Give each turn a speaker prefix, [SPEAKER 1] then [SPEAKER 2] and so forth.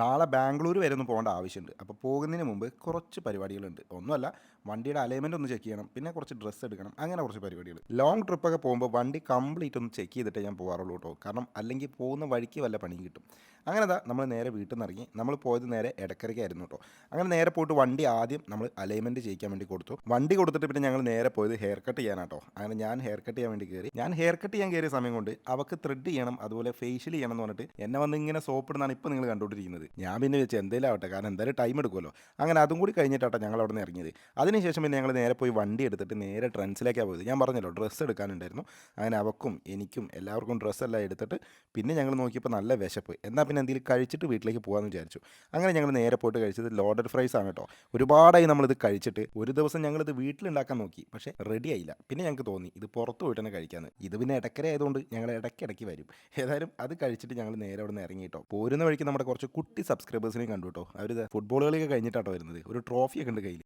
[SPEAKER 1] നാളെ ബാംഗ്ലൂർ വരെ ഒന്ന് പോകേണ്ട ആവശ്യമുണ്ട്. അപ്പോൾ പോകുന്നതിന് മുമ്പ് കുറച്ച് പരിപാടികളുണ്ട്. ഒന്നുമല്ല വണ്ടിയുടെ അലൈൻമെന്റ് ഒന്ന് ചെക്ക് ചെയ്യണം. പിന്നെ കുറച്ച് ഡ്രസ്സ് എടുക്കണം. അങ്ങനെ കുറച്ച് പരിപാടികൾ ലോങ് ട്രിപ്പൊക്കെ പോകുമ്പോൾ വണ്ടി കംപ്ലീറ്റ് ഒന്ന് ചെക്ക് ചെയ്തിട്ടേ ഞാൻ പോകാറുള്ളൂ കേട്ടോ കാരണം അല്ലെങ്കിൽ പോകുന്ന വഴിക്ക് വല്ല പണിയും കിട്ടും. അങ്ങനെ അതാ നമ്മൾ നേരെ വീട്ടിൽ നിന്ന് ഇറങ്ങി നമ്മൾ പോയത് നേരെ ഇടക്കരയ്ക്കായിരുന്നു കേട്ടോ അങ്ങനെ നേരെ പോയിട്ട് വണ്ടി ആദ്യം നമ്മൾ അലൈൻമെന്റ് ചെയ്യിക്കാൻ വേണ്ടി കൊടുത്തു. വണ്ടി കൊടുത്തിട്ട് പിന്നെ ഞങ്ങൾ നേരെ പോയത് ഹെയർ കട്ട് ചെയ്യാനാട്ടോ അങ്ങനെ ഞാൻ ഹെയർ കട്ട് ചെയ്യാൻ വേണ്ടി കയറി ഞാൻ ഹെയർ കട്ട് ചെയ്യാൻ കയറിയ സമയം കൊണ്ട് അവർക്ക് ത്രെഡ് ചെയ്യണം അതുപോലെ ഫേഷ്യൽ ചെയ്യണം എന്ന് പറഞ്ഞിട്ട് എന്നെ വന്ന് ഇങ്ങനെ സോപ്പ് ഇടുന്നതാണ് ഇപ്പോൾ നിങ്ങൾ കണ്ടുകൊണ്ടിരിക്കുന്നത്. ഞാൻ പിന്നെ വെച്ച് എന്തെങ്കിലും ആവട്ടെ കാരണം എന്തായാലും ടൈം എടുക്കുമല്ലോ അങ്ങനെ അതും കൂടി കഴിഞ്ഞിട്ടാട്ടോ ഞങ്ങൾ അവിടെ നിന്ന് ഇറങ്ങിയത്. അതിനുശേഷം പിന്നെ ഞങ്ങൾ നേരെ പോയി വണ്ടി എടുത്തിട്ട് നേരെ ട്രെൻസിലേക്കാണ് പോയത്. ഞാൻ പറഞ്ഞല്ലോ ഡ്രസ്സ് എടുക്കാനുണ്ടായിരുന്നു. അങ്ങനെ അവക്കും എനിക്കും എല്ലാവർക്കും ഡ്രസ്സെല്ലാം എടുത്തിട്ട് പിന്നെ ഞങ്ങൾ നോക്കിയപ്പോൾ നല്ല വിശപ്പ്. എന്നാൽ പിന്നെ എന്തെങ്കിലും കഴിച്ചിട്ട് വീട്ടിലേക്ക് പോകാമെന്ന് വിചാരിച്ചു. അങ്ങനെ ഞങ്ങൾ നേരെ പോയിട്ട് കഴിച്ചത് ലോഡർ ഫ്രൈസ് ആണ് കേട്ടോ. ഒരുപാടായി നമ്മളിത് കഴിച്ചിട്ട് ഒരു ദിവസം ഞങ്ങളിത് വീട്ടിലുണ്ടാക്കാൻ നോക്കി പക്ഷേ റെഡി ആയില്ല. പിന്നെ ഞങ്ങൾക്ക് തോന്നി ഇത് പുറത്ത് പോയിട്ട് തന്നെ കഴിക്കാമെന്ന്. ഇത് പിന്നെ ഇടയ്ക്കര ആയതുകൊണ്ട് ഞങ്ങൾ ഇടയ്ക്കിടയ്ക്ക് വരും. ഏതായാലും അത് കഴിച്ചിട്ട് ഞങ്ങൾ നേരെ അവിടെ നിന്ന് ഇറങ്ങി കേട്ടോ. പോരുന്ന വഴിക്ക് നമ്മുടെ കുറച്ച് കുട്ടി സബ്സ്ക്രൈബേഴ്സിനെയും കണ്ടു കേട്ടോ. അവർ ഫുട്ബോൾ കഴിഞ്ഞിട്ടാട്ടോ വരുന്നത്. ഒരു ട്രോഫിയൊക്കെ ഉണ്ട് കയ്യിൽ